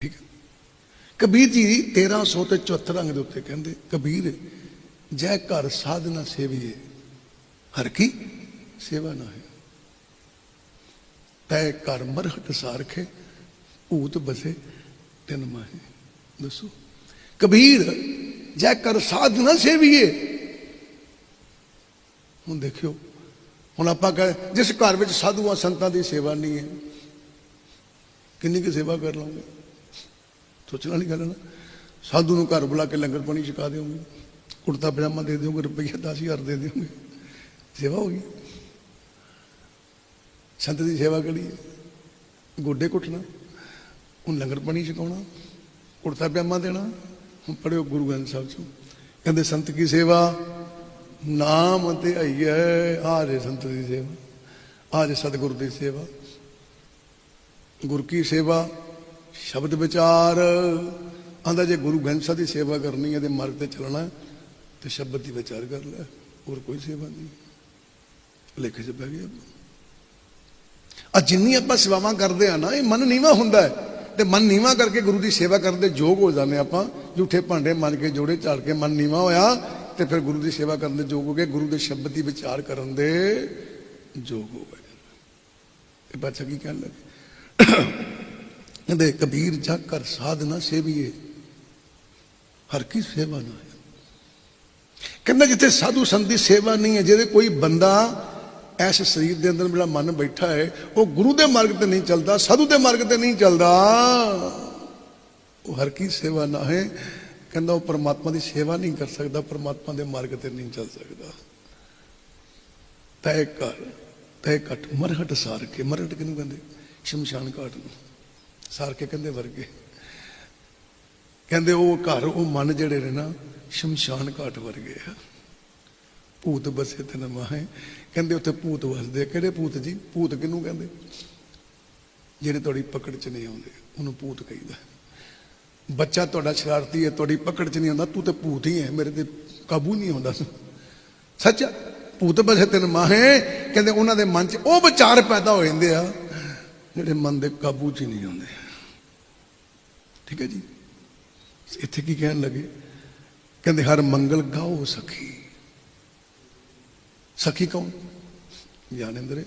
ਠੀਕ ਕਬੀਰ ਜੀ 1300 ਤੇ 74 ਅੰਗ ਦੇ ਉੱਤੇ ਕਹਿੰਦੇ, ਕਬੀਰ, ਜੈ ਘਰ ਸਾਧਨਾ ਸੇਵੀਏ। ਹਰ ਕੀ? ਸੇਵਾ ਨਾ ਹੈ। ਤੈ ਘਰ ਮਰਹਟ ਸਾਰਖੇ ਭੂਤ ਬਸੇ ਤਿਨ ਮਾਹੇ। ਦੱਸੋ। ਕਬੀਰ, ਜੈ ਕਰ ਸਾਧਨਾ ਸੇਵੀਏ। ਹੁਣ ਦੇਖਿਓ, ਹੁਣ ਆਪਾਂ ਕਹ, ਜਿਸ ਘਰ ਵਿੱਚ ਸਾਧੂਆਂ ਸੰਤਾਂ ਦੀ ਸੇਵਾ ਨਹੀਂ ਹੈ, ਕਿੰਨੀ ਕੁ ਸੇਵਾ ਕਰ ਲਾਂਗੇ? ਸੋਚਣ ਵਾਲੀ ਗੱਲ ਹੈ ਨਾ। ਸਾਧੂ ਨੂੰ ਘਰ ਬੁਲਾ ਕੇ ਲੰਗਰ ਪਾਣੀ ਛਕਾ ਦਿਓਗੇ, ਕੁੜਤਾ ਪਜਾਮਾ ਦੇ ਦਿਓਗੇ, ਰੁਪਈਆ 10000 ਦੇ ਦਿਓਗੇ। ਸੇਵਾ ਹੋ ਗਈ। ਸੰਤ ਦੀ ਸੇਵਾ ਕਰੀ ਗੋਡੇ ਘੁੱਟਣਾ, ਹੁਣ ਲੰਗਰ ਪਾਣੀ ਛਕਾਉਣਾ, ਕੁੜਤਾ ਪਜਾਮਾ ਦੇਣਾ, ਹੁਣ ਪੜਿਓ ਗੁਰੂ ਗ੍ਰੰਥ ਸਾਹਿਬ ਚੋਂ। ਕਹਿੰਦੇ, ਸੰਤ ਕੀ ਸੇਵਾ? ਨਾਮ ਤੇ ਆਈਏ ਆਰੇ ਸੰਤ ਦੀ ਸੇਵਾ ਆਰੇ ਸਤਿਗੁਰ ਦੀ ਸੇਵਾ। ਗੁਰ ਕੀ ਸੇਵਾ? ਸ਼ਬਦ ਵਿਚਾਰ। ਆਂਦਾ ਜੇ ਗੁਰੂ ਗ੍ਰੰਥ ਸਾਹਿਬ ਦੀ ਸੇਵਾ ਕਰਨੀ ਹੈ ਤੇ ਮਾਰਗ ਤੇ ਚੱਲਣਾ ਹੈ, ਤੇ ਸ਼ਬਦ ਦੀ ਵਿਚਾਰ ਕਰ ਲੈ ਹੋਰ ਕੋਈ ਸੇਵਾ ਨਹੀਂ। ਲੇਖੇ ਚ ਪੈ ਗਿਆ ਆ ਜਿੰਨੀ ਆਪਾਂ ਸੇਵਾਵਾਂ ਕਰਦੇ ਆ ਨਾ ਇਹ ਮਨ ਨੀਵਾ ਹੁੰਦਾ ਹੈ। ਤੇ ਮਨ ਨੀਵਾ ਕਰਕੇ ਗੁਰੂ ਦੀ ਸੇਵਾ ਕਰਨ ਦੇ ਯੋਗ ਹੋ ਜਾਂਦੇ ਆਪਾਂ। ਝੂਠੇ ਭਾਂਡੇ ਮੰਨ ਕੇ ਜੋੜੇ ਝਾੜ ਕੇ ਮਨ ਨੀਵਾ ਹੋਇਆ ਤੇ ਫਿਰ ਗੁਰੂ ਦੀ ਸੇਵਾ ਕਰਨ ਦੇ ਯੋਗ ਹੋ ਗਏ ਗੁਰੂ ਦੇ ਸ਼ਬਦ ਦੀ ਵਿਚਾਰ ਕਰਨ ਦੇ ਯੋਗ ਹੋ ਗਏ। ਇਹ ਬੱਚਾ ਕੀ ਕਹਿਣ ਲੱਗੇ? ਕਹਿੰਦੇ, ਕਬੀਰ, ਜਾ ਕਰ ਸਾਧਨਾ ਸੇਵੀਏ। ਹਰ ਕੀ ਸੇਵਾ ਨਾ ਹੈ ਕਹਿੰਦਾ, ਜਿੱਥੇ ਸਾਧੂ ਸੰਤ ਦੀ ਸੇਵਾ ਨਹੀਂ ਹੈ, ਜਿਹਦੇ ਕੋਈ ਬੰਦਾ ਇਸ ਸਰੀਰ ਦੇ ਅੰਦਰ ਜਿਹੜਾ ਮਨ ਬੈਠਾ ਹੈ, ਉਹ ਗੁਰੂ ਦੇ ਮਾਰਗ ਤੇ ਨਹੀਂ ਚੱਲਦਾ, ਸਾਧੂ ਦੇ ਮਾਰਗ ਤੇ ਨਹੀਂ ਚੱਲਦਾ, ਉਹ ਹਰ ਕੀ ਸੇਵਾ ਨਾ ਹੈ ਕਹਿੰਦਾ, ਉਹ ਪਰਮਾਤਮਾ ਦੀ ਸੇਵਾ ਨਹੀਂ ਕਰ ਸਕਦਾ, ਪਰਮਾਤਮਾ ਦੇ ਮਾਰਗ ਤੇ ਨਹੀਂ ਚੱਲ ਸਕਦਾ। ਤੈ ਕਰ ਤੈ ਘਟ, ਮਰਹਟ ਸਾਰ ਕੇ। ਮਰਹਟ ਕਿਹਨੂੰ ਕਹਿੰਦੇ? ਸ਼ਮਸ਼ਾਨ ਘਾਟ ਨੂੰ। ਸਾਰ ਕੇ ਕਹਿੰਦੇ ਵਰਗੇ। ਕਹਿੰਦੇ ਉਹ ਘਰ, ਉਹ ਮਨ ਜਿਹੜੇ ਨੇ ਨਾ, ਸ਼ਮਸ਼ਾਨ ਘਾਟ ਵਰਗੇ ਆ। ਭੂਤ ਬਸੇ ਤੇ ਨਮਾਹੇ ਕਹਿੰਦੇ ਉੱਥੇ ਭੂਤ ਵਸਦੇ ਕਿਹੜੇ ਭੂਤ ਜੀ? ਭੂਤ ਕਿਹਨੂੰ ਕਹਿੰਦੇ? ਜਿਹੜੇ ਤੁਹਾਡੀ ਪਕੜ 'ਚ ਨਹੀਂ ਆਉਂਦੇ, ਉਹਨੂੰ ਭੂਤ ਕਹਿੰਦਾ। ਬੱਚਾ ਤੁਹਾਡਾ ਸ਼ਰਾਰਤੀ ਹੈ, ਤੁਹਾਡੀ ਪਕੜ 'ਚ ਨਹੀਂ ਆਉਂਦਾ, ਤੂੰ ਤੇ ਭੂਤ ਹੀ ਹੈ, ਮੇਰੇ ਤੇ ਕਾਬੂ ਨਹੀਂ ਆਉਂਦਾ। ਸੱਚ? ਭੂਤ ਬਸੇ ਤੇ ਮਾਹੇ। ਕਹਿੰਦੇ ਉਹਨਾਂ ਦੇ ਮਨ 'ਚ ਉਹ ਵਿਚਾਰ ਪੈਦਾ ਹੋ ਜਾਂਦੇ ਆ। ਜਿਹੜੇ ਮਨ ਦੇ ਕਾਬੂ 'ਚ ਹੀ ਨਹੀਂ ਆਉਂਦੇ। ਠੀਕ ਹੈ ਜੀ? ਇੱਥੇ ਕੀ ਕਹਿਣ ਲੱਗੇ? ਕਹਿੰਦੇ, ਹਰ ਮੰਗਲ ਗਾਓ ਸਖੀ। ਸਖੀ ਕੌਣ? ਗਿਆਨੇਂਦਰ